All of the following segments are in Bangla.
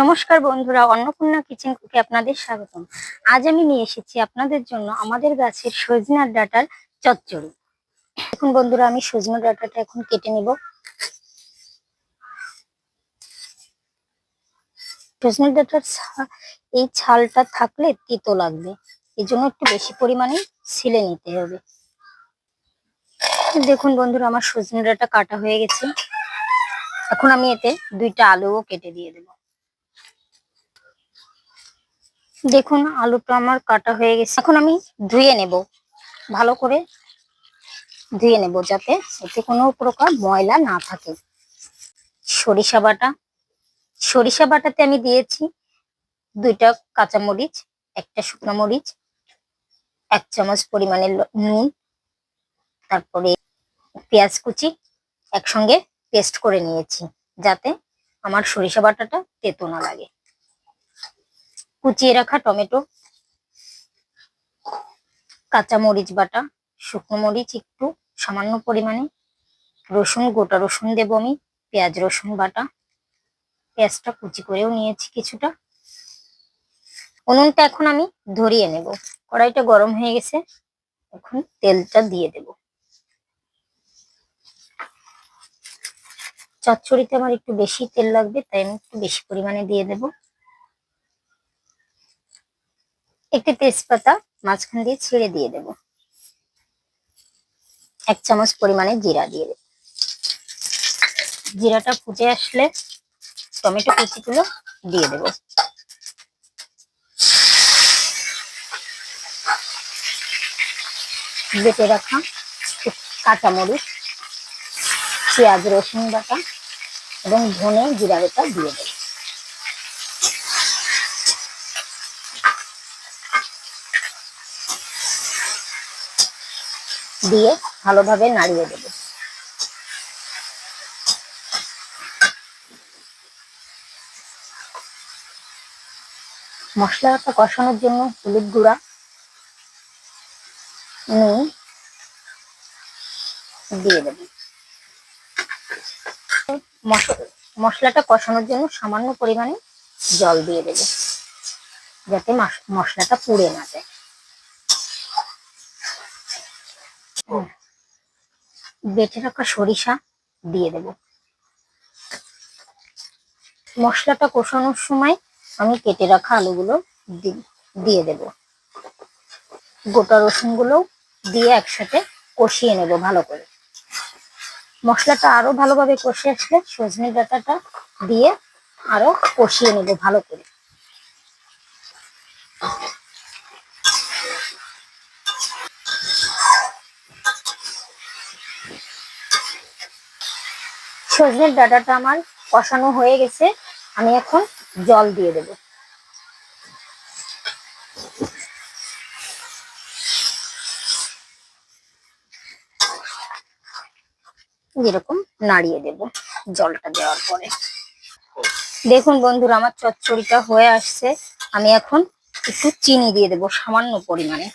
নমস্কার বন্ধুরা, অন্নপূর্ণা কিচেন কুকে আপনাদের স্বাগতম। আজ আমি নিয়ে এসেছি আপনাদের জন্য আমাদের গাছের সজনার ডাটার চচ্চড়ি। এখন বন্ধুরা, আমি সজনা ডাটাটা এখন কেটে নিব। সজনা ডাটার এই ছালটা থাকলে তিতো লাগবে। এই জন্য একটু বেশি পরিমাণে ছিলে নিতে হবে। দেখুন বন্ধুরা, আমার সজনে ডাটা কাটা হয়ে গেছে। এখন আমি এতে দুইটা আলুও কেটে দিয়ে দেবো। দেখুন, আলুটা আমার কাটা হয়ে গেছে। এখন আমি ধুয়ে নেব। ভালো করে ধুয়ে নেব যাতে এতে কোনো প্রকার ময়লা না থাকে। সরিষা বাটা। সরিষা বাটাতে আমি দিয়েছি দুইটা কাঁচামরিচ, একটা শুকনো মরিচ, এক চামচ পরিমাণে নুন, তারপরে পেঁয়াজ কুচি একসঙ্গে পেস্ট করে নিয়েছি যাতে আমার সরিষা বাটাটা তেতো না লাগে। কুচিয়ে রাখা টমেটো, কাঁচা মরিচ বাটা, শুকনো মরিচ একটু সামান্য পরিমাণে, রসুন, গোটা রসুন দেবো আমি, পেঁয়াজ রসুন বাটা, পেঁয়াজটা কুচি করেও নিয়েছি কিছুটা। উনুনটা এখন আমি ধরিয়ে নেব। কড়াইটা গরম হয়ে গেছে, এখন তেলটা দিয়ে দেব। চচ্চড়িতে আমার একটু বেশি তেল লাগবে, তাই আমি একটু বেশি পরিমাণে দিয়ে দেবো। একটি তেজপাতা মাঝখান দিয়ে ছিঁড়ে দিয়ে দেব। এক চামচ পরিমাণে জিরা দিয়ে দেব। জিরাটা ফুটে আসলে টমেটো কুচিগুলো দিয়ে দেব। বেটে রাখা কাঁচামরিচ, পেঁয়াজ, রসুন বাটা এবং ধনে জিরা বেটা দিয়ে দেব। দিয়ে ভালোভাবে নাড়িয়ে দেব। মশলাটা কষানোর জন্য হলুদ গুঁড়া, নুন দিয়ে দেব। মশ- মশলাটা কষানোর জন্য সামান্য পরিমাণে জল দিয়ে দেব, যাতে মশলাটা পুড়ে না যায়। বেটে রাখা সরিষা দিয়ে দেব। মশলাটা কষানোর সময় আমি কেটে রাখা আলুগুলো দিয়ে দেব। গোটা রসুনগুলো দিয়ে একসাথে কষিয়ে নেব ভালো করে। মশলাটা আরও ভালোভাবে কষে আসলে সজনে ডাঁটাটা দিয়ে আরও কষিয়ে নেব ভালো করে। সজনের ডাটাটা আমার কষানো হয়ে গেছে, আমি এখন জল দিয়ে দেব। এরকম নাড়িয়ে দেব জলটা দেওয়ার পরে। দেখুন বন্ধুরা, আমার চচ্চড়িটা হয়ে আসছে। আমি এখন একটু চিনি দিয়ে দেব সামান্য পরিমাণে।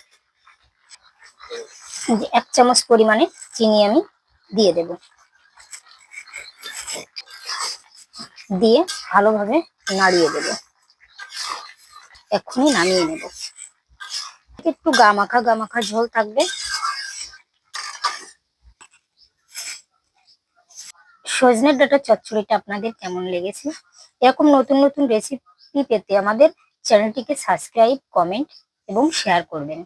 এক চামচ পরিমাণে চিনি আমি দিয়ে দেব। দিয়ে ভালোভাবে নাড়িয়ে দেব। এক্ষুনি নামিয়ে নেব। একটু গামাখা গামাখা ঝোল থাকবে। সজনের ডাটা চচ্চড়িটা আপনাদের কেমন লেগেছে? এরকম নতুন নতুন রেসিপি পেতে আমাদের চ্যানেলটিকে সাবস্ক্রাইব কমেন্ট এবং শেয়ার করবেন।